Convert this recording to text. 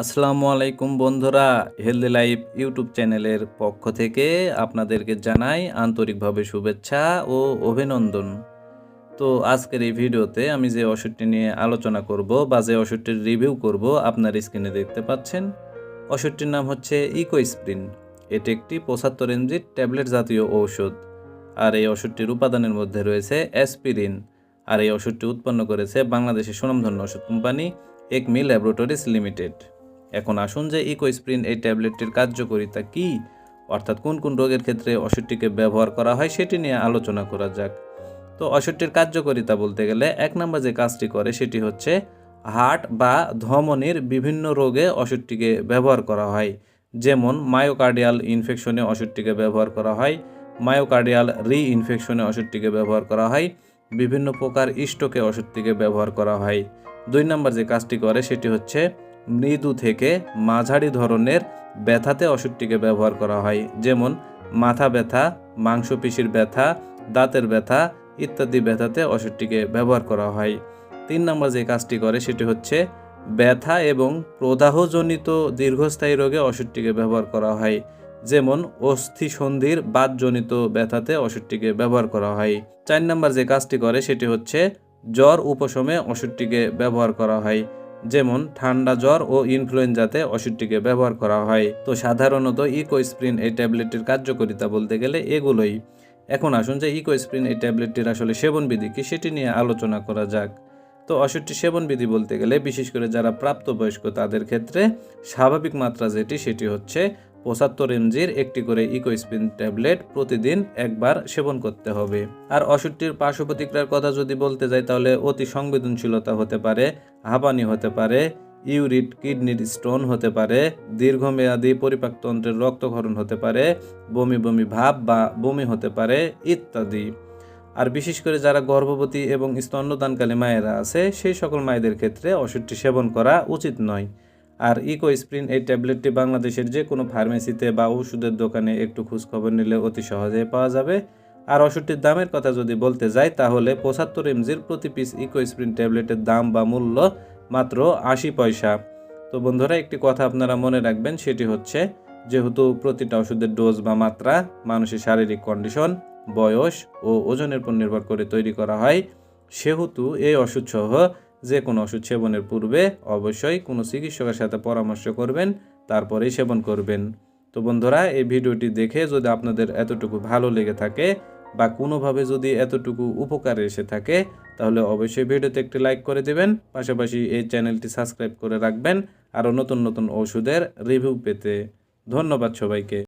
আসসালামু আলাইকুম বন্ধুরা হেলদি লাইফ ইউটিউব চ্যানেলের পক্ষ থেকে আপনাদেরকে জানাই আন্তরিকভাবে শুভেচ্ছা ও অভিনন্দন। তো আজকের এই ভিডিওতে আমি যে ওষুধটি নিয়ে আলোচনা করব বা যে ওষুধটির রিভিউ করব আপনার স্ক্রিনে দেখতে পাচ্ছেন, ওষুধটির নাম হচ্ছে ইকোস্প্রিন এটি একটি পঁচাত্তর এমজির ট্যাবলেট জাতীয় ঔষধ। আর এই ওষুধটির উপাদানের মধ্যে রয়েছে অ্যাসপিরিন আর এই ওষুধটি উৎপন্ন করেছে বাংলাদেশের সুনামধন্য ওষুধ কোম্পানি একমি ল্যাবরেটরিজ লিমিটেড এখন আসুন যে ইকোস্প্রিন এই ট্যাবলেটটির কার্যকারিতা কী, অর্থাৎ কোন কোন রোগের ক্ষেত্রে ওষুধটিকে ব্যবহার করা হয় সেটি নিয়ে আলোচনা করা যাক। তো ওষুধটির কার্যকারিতা বলতে গেলে এক নম্বর যে কাজটি করে সেটি হচ্ছে হার্ট বা ধমনির বিভিন্ন রোগে ওষুধটিকে ব্যবহার করা হয়। যেমন মায়োকার্ডিয়াল ইনফেকশনে ওষুধটিকে ব্যবহার করা হয়, মায়োকার্ডিয়াল রি ইনফেকশনে ওষুধটিকে ব্যবহার করা হয়, বিভিন্ন প্রকার স্ট্রোকে ওষুধটিকে ব্যবহার করা হয়। দুই নম্বর যে কাজটি করে সেটি হচ্ছে মৃদু থেকে মাঝারি ধরনের ব্যথাতে ওষুধটিকে ব্যবহার করা হয়, যেমন মাথা ব্যথা, মাংসপেশির ব্যথা, দাঁতের ব্যথা ইত্যাদি ব্যথাতে ওষুধটিকে ব্যবহার করা হয়। তিন নম্বর যে কাজটি করে সেটি হচ্ছে ব্যথা এবং প্রদাহজনিত দীর্ঘস্থায়ী রোগে ওষুধটিকে ব্যবহার করা হয়, যেমন অস্থি সন্ধির বাতজনিত ব্যথাতে ওষুধটিকে ব্যবহার করা হয়। চার নম্বর যে কাজটি করে সেটি হচ্ছে জ্বর উপশমে ওষুধটিকে ব্যবহার করা হয়। যেমন ঠান্ডা জ্বর ও ইনফ্লুয়েঞ্জাতে ওষুধটিকে ব্যবহার করা হয়। তো সাধারণত ইকোস্প্রিন এই ট্যাবলেটটির কার্যকারিতা বলতে গেলে এগুলোই। এখন আসুন যে ইকোস্প্রিন এই ট্যাবলেটটির আসলে সেবনবিধি কী সেটি নিয়ে আলোচনা করা যাক। তো ওষুধটি সেবনবিধি বলতে গেলে বিশেষ করে যারা প্রাপ্তবয়স্ক তাদের ক্ষেত্রে স্বাভাবিক মাত্রা যেটি সেটি হচ্ছে পঁচাত্তর এমজির একটি করে ইকোস্পিন ট্যাবলেট প্রতিদিন একবার সেবন করতে হবে। আর ওষুধটির পার্শ্ব প্রতিক্রিয়ার কথা যদি বলতে যাই, তাহলে অতি সংবেদনশীলতা হতে পারে, হাঁপানি হতে পারে, ইউরিট, কিডনির স্টোন হতে পারে, দীর্ঘমেয়াদী পরিপাকতন্ত্রের রক্তক্ষরণ হতে পারে, বমি বমি ভাব বা বমি হতে পারে ইত্যাদি। আর বিশেষ করে যারা গর্ভবতী এবং স্তন্যদানকালী মায়েরা আছে, সেই সকল মায়েদের ক্ষেত্রে ওষুধটি সেবন করা উচিত নয়। আর ইকোস্প্রিন এই ট্যাবলেটটি বাংলাদেশের যে কোনো ফার্মেসিতে বা ওষুধের দোকানে একটু খোঁজখবর নিলে অতি সহজেই পাওয়া যাবে। আর ওষুধটির দামের কথা যদি বলতে যাই, তাহলে পঁচাত্তর এমজির প্রতি পিস ইকোস্প্রিন ট্যাবলেটের দাম বা মূল্য মাত্র আশি পয়সা। তো বন্ধুরা, একটি কথা আপনারা মনে রাখবেন, সেটি হচ্ছে যেহেতু প্রতিটা ওষুধের ডোজ বা মাত্রা মানুষের শারীরিক কন্ডিশন, বয়স ও ওজনের উপর নির্ভর করে তৈরি করা হয়, সেহেতু এই ওষুধসহ যে কোনো ওষুধ সেবনের পূর্বে অবশ্যই কোনো চিকিৎসকের সাথে পরামর্শ করবেন, তারপরেই সেবন করবেন। তো বন্ধুরা, এই ভিডিওটি দেখে যদি আপনাদের এতটুকু ভালো লেগে থাকে বা কোনোভাবে যদি এতটুকু উপকারে এসে থাকে, তাহলে অবশ্যই ভিডিওতে একটি লাইক করে দেবেন, পাশাপাশি এই চ্যানেলটি সাবস্ক্রাইব করে রাখবেন, আরও নতুন নতুন ওষুধের রিভিউ পেতে। ধন্যবাদ সবাইকে।